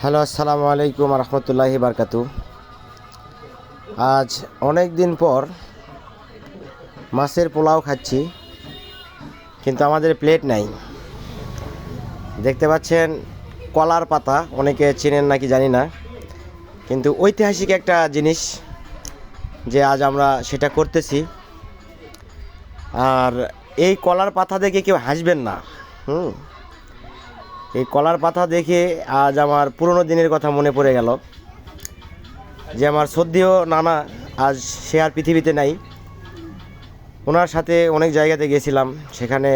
Hello, আসসালামু আলাইকুম রহমতুল্লাহি বারকাতু। আজ অনেক দিন পর মাছের পোলাও খাচ্ছি, কিন্তু আমাদের প্লেট নাই। দেখতে পাচ্ছেন, কলার পাতা, অনেকে চেনেন নাকি জানি না, কিন্তু ঐতিহাসিক একটা জিনিস যে আজ আমরা সেটা করতেছি। আর এই কলার পাতা দেখে কেউ হাসবেন না, হুম? এই কলার পাতা দেখে আজ আমার পুরনো দিনের কথা মনে পড়ে গেল। যে আমার সদ্যীয় নানা আজ সে আর পৃথিবীতে নাই। ওনার সাথে অনেক জায়গাতে গেছিলাম, সেখানে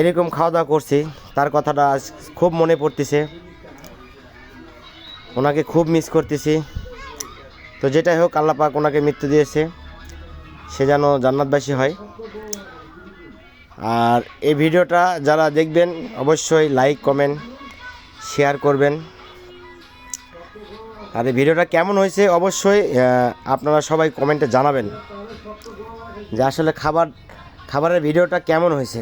এরকম খাওয়া দাওয়া করছি। তার কথাটা আজ খুব মনে পড়তেছে। ওনাকে খুব মিস করতেছি। তো যেটাই হোক আল্লাপাক ওনাকে মৃত্যু দিয়েছে। সে যেন জান্নাতবাসী হয়। আর এই ভিডিওটা যারা দেখবেন, অবশ্যই লাইক কমেন্ট শেয়ার করবেন। আর এই ভিডিওটা কেমন হয়েছে, অবশ্যই আপনারা সবাই কমেন্টে জানাবেন যে আসলে খাবার, খাবারের ভিডিওটা কেমন হয়েছে।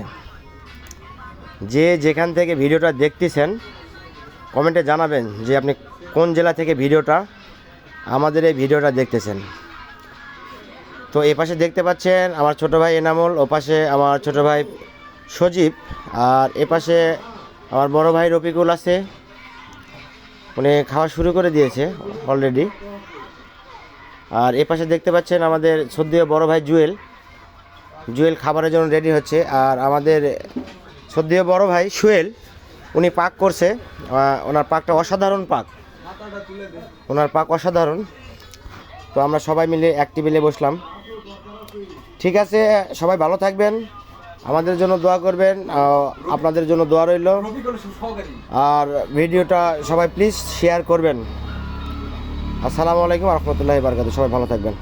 যে যেখান থেকে ভিডিওটা দেখতেছেন কমেন্টে জানাবেন যে আপনি কোন জেলা থেকে ভিডিওটা, আমাদের এই ভিডিওটা দেখতেছেন। তো এ পাশে দেখতে পাচ্ছেন আমার ছোট ভাই এনামুল, ও পাশে আমার ছোট ভাই সজীব, আর এ পাশে আমার বড় ভাই রফিকুল আছে। উনি খাওয়া শুরু করে দিয়েছে অলরেডি আর এ পাশে দেখতে পাচ্ছেন আমাদের সদ্য বড় ভাই জুয়েল। জুয়েল খাবারের জন্য রেডি হচ্ছে, আর আমাদের সদ্য বড় ভাই সুয়েল উনি পাক করছে। ওনার পাকটা অসাধারণ পাক। ওনার পাক অসাধারণ। তো আমরা সবাই মিলে এক টেবিলে বসলাম। ঠিক আছে, সবাই ভালো থাকবেন, আমাদের জন্য দোয়া করবেন আপনাদের জন্য দোয়া রইল। আর ভিডিওটা সবাই প্লিজ শেয়ার করবেন। আসসালামু আলাইকুম রহমতুল্লাহ বারকাত সবাই ভালো থাকবেন।